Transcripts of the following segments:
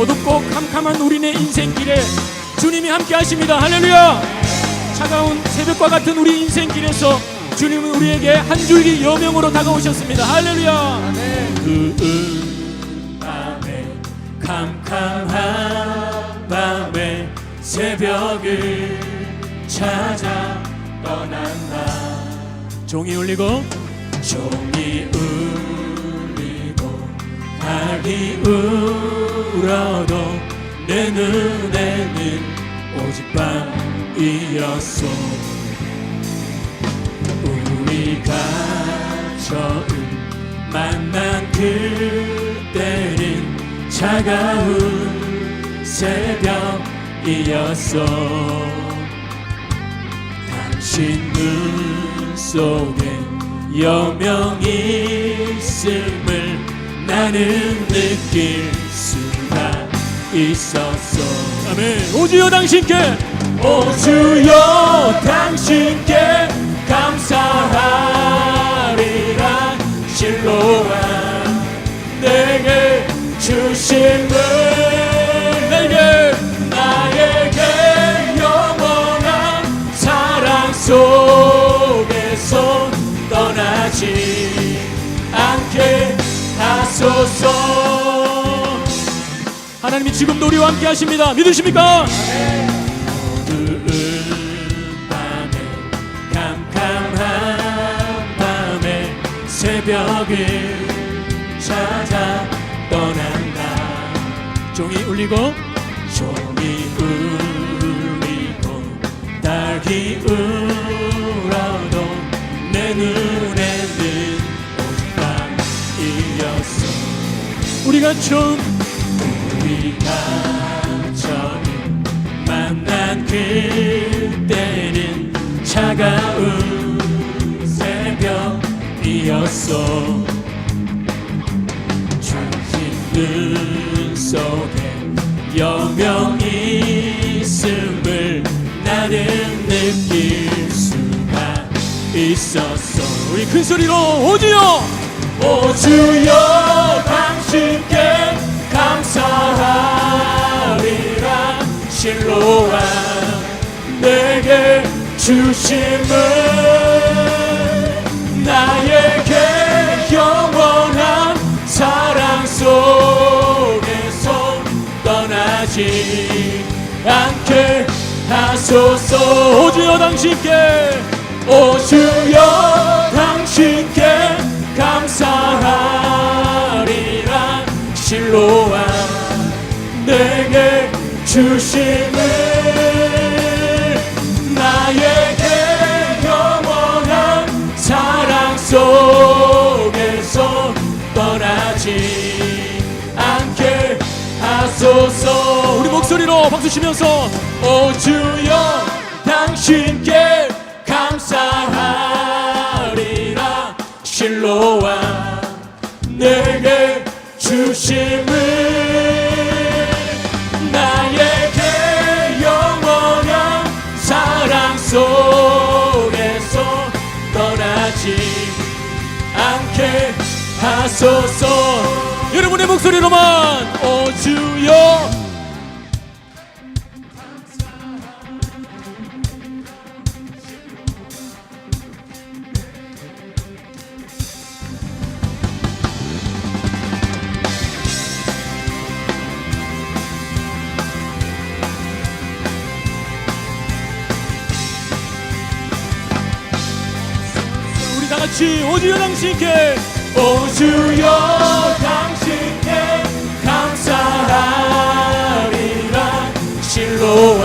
어둡고 캄캄한 우리네 인생길에 주님이 함께 하십니다. 할렐루야! 차가운 새벽과 같은 우리 인생길에서 주님은 우리에게 한 줄기 여명으로 다가오셨습니다. 할렐루야! 그 밤에 캄캄한 밤에 새벽을 찾아 떠난다 종이 울리고 종이 울리고 닭이 울어도 내 눈에는 오직 밤이었소. 우리가 처음 만난 그때는 차가운 새벽이었어 당신 눈 속에 여명이 있음을 나는 느낄 수가 있었어. 아멘. 오주여 당신께. 오주여 당신께 하소서 하나님이 지금도 우리와 함께 하십니다 믿으십니까? 새벽을 찾아 떠난다 종이 울리고 종이 울리고 닭이 울 우리가 처음 우리가 처음 만난 그때는 차가운 새벽이었어. 눈 속에 여명이 있음을 나는 느낄 수가 있었어. 우리 큰 소리로 오주여 오주여 주심을 나에게 영원한 사랑 속에서 떠나지 않게 하소서. 오주여 당신께 오주여 당신께 감사하리라. 실로와 내게 주심을 박수 치면서 오 주여 당신께 감사하리라. 실로와 내게 주심을 나에게 영원한 사랑 속에서 떠나지 않게 하소서. 여러분의 목소리로만 오 주여 같이 오주여 당신께. 오주여 당신께 감사하리라. 실로와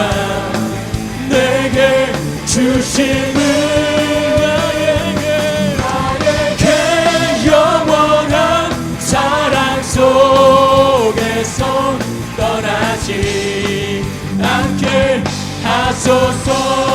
내게 주심을 나에게. 나에게 영원한 사랑 속에서 떠나지 않게 하소서